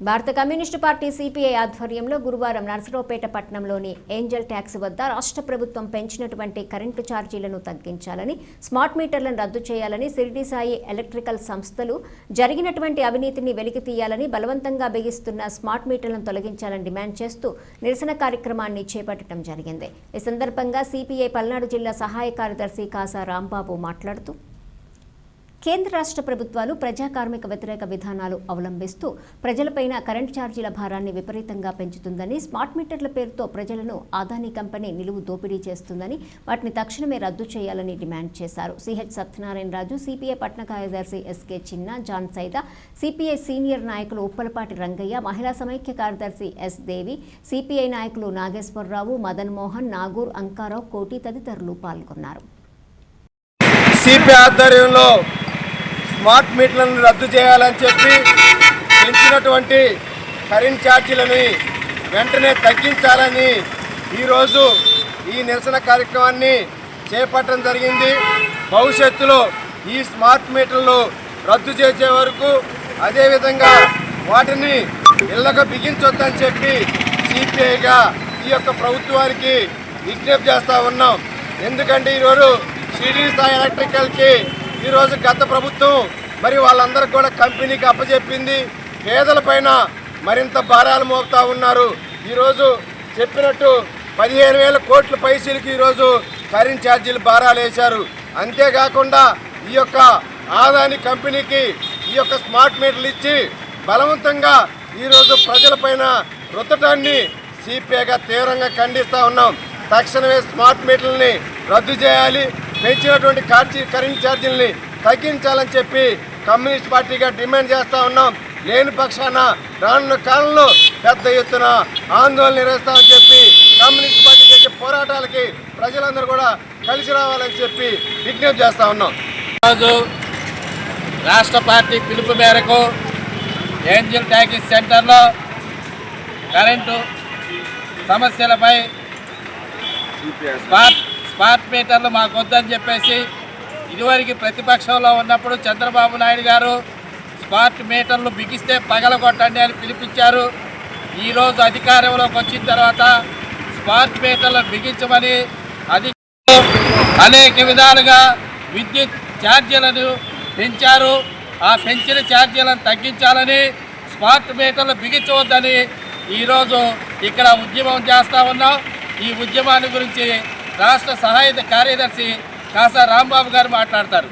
భారత communist party CPI ఆధ్వర్యంలో గురువారం నర్సరావుపేట పట్టణంలోని ఏంజల్ ట్యాక్స్ వద్ద రాష్ట్ర ప్రభుత్వం పెంచినటువంటి కరెంటు ఛార్జీలను తగ్గించాలని స్మార్ట్ మీటర్లను రద్దు చేయాలని సిరిడి సాయి ఎలక్ట్రికల్ సంస్థలు జరిగినటువంటి అవినీతిని వెలికి తీయాలని బలవంతంగా బిగిస్తున్న స్మార్ట్ మీటర్లను తొలగించాలని డిమాండ్ చేస్తూ నిరసన కార్యక్రమాన్ని చేపట్టడం జరిగింది. ఈ సందర్భంగా సిపిఐ పల్నాడు జిల్లా సహాయ కార్యదర్శి కాసా రాంబాబు మాట్లాడుతూ కేంద్ర రాష్ట్ర ప్రభుత్వాలు ప్రజా కార్మిక వ్యతిరేక విధానాలు అవలంబిస్తూ ప్రజలపైన కరెంటు ఛార్జీల భారాన్ని విపరీతంగా పెంచుతుందని స్మార్ట్ మీటర్ల పేరుతో ప్రజలను ఆదానీ కంపెనీ నిలువు దోపిడీ చేస్తుందని వాటిని తక్షణమే రద్దు చేయాలని డిమాండ్ చేశారు. సిహెచ్ సత్యనారాయణ రాజు సిపిఐ పట్న కార్యదర్శి ఎస్కే చిన్న జాన్ సైద సిపిఐ సీనియర్ నాయకులు ఉప్పలపాటి రంగయ్య మహిళా సమైక్య కార్యదర్శి ఎస్ దేవి సిపిఐ నాయకులు నాగేశ్వరరావు మదన్ మోహన్ నాగూర్ అంకారావు కోటి తదితరులు పాల్గొన్నారు. సిపి ఆధ్వర్యంలో స్మార్ట్ మీటర్లను రద్దు చేయాలని చెప్పి పెంచినటువంటి కరెంట్ ఛార్జీలని వెంటనే తగ్గించాలని ఈరోజు ఈ నిరసన కార్యక్రమాన్ని చేపట్టడం జరిగింది. భవిష్యత్తులో ఈ స్మార్ట్ మీటర్లు రద్దు చేసే వరకు అదేవిధంగా వాటిని ఇళ్ళకు బిగించొద్దని చెప్పి సిపిఐగా ఈ యొక్క ప్రభుత్వానికి విజ్ఞప్తి చేస్తూ ఉన్నాం. ఎందుకంటే ఈరోజు సిడీ స్థాయి ఎలక్ట్రికల్కి ఈరోజు గత ప్రభుత్వం మరి వాళ్ళందరికీ కూడా కంపెనీకి అప్పచెప్పింది పేదలపైన మరింత భారాలు మోపుతా ఉన్నారు. ఈరోజు చెప్పినట్టు పదిహేను వేల కోట్ల పైసలకి ఈరోజు కరెంట్ ఛార్జీలు భారాలు వేశారు. అంతేకాకుండా ఈ యొక్క ఆదాని కంపెనీకి ఈ యొక్క స్మార్ట్ మీటర్లు ఇచ్చి బలవంతంగా ఈరోజు ప్రజలపైన రుద్దటాన్ని సిపిఐగా తీవ్రంగా ఖండిస్తూ ఉన్నాం. తక్షణమే స్మార్ట్ మీటర్లని రద్దు చేయాలి. పెంచినటువంటి ఛార్జీ కరెంట్ ఛార్జీలని తగ్గించాలని చెప్పి కమ్యూనిస్ట్ పార్టీగా డిమాండ్ చేస్తూ ఉన్నాం. లేని పక్షాన రానున్న కాలంలో పెద్ద ఎత్తున ఆందోళన నిర్వహిస్తామని చెప్పి కమ్యూనిస్ట్ పార్టీ చేసే పోరాటాలకి ప్రజలందరూ కూడా కలిసి రావాలని చెప్పి విజ్ఞప్తి చేస్తూ ఉన్నాం. ఈరోజు రాష్ట్ర పార్టీ పిలుపు మేరకు ఏంజిల్ ట్యాక్సీ సెంటర్లో కరెంటు సమస్యలపై స్మార్ట్ స్మార్ట్ మీటర్లు మాకు వద్దని చెప్పేసి ఇదివరకు ప్రతిపక్షంలో ఉన్నప్పుడు చంద్రబాబు నాయుడు గారు స్మార్ట్ మీటర్లు బిగిస్తే పగలగొట్టండి అని పిలిపించారు. ఈరోజు అధికారంలోకి వచ్చిన తర్వాత స్మార్ట్ మీటర్లు బిగించమని అది అనేక విధాలుగా విద్యుత్ ఛార్జీలను పెంచారు. ఆ పెంచిన ఛార్జీలను తగ్గించాలని స్మార్ట్ మీటర్లు బిగించవద్దని ఈరోజు ఇక్కడ ఉద్యమం చేస్తూ ఉన్నాం. ఈ ఉద్యమాన్ని గురించి రాష్ట్ర సహాయ కార్యదర్శి కాసా రాంబాబు గారు మాట్లాడతారు.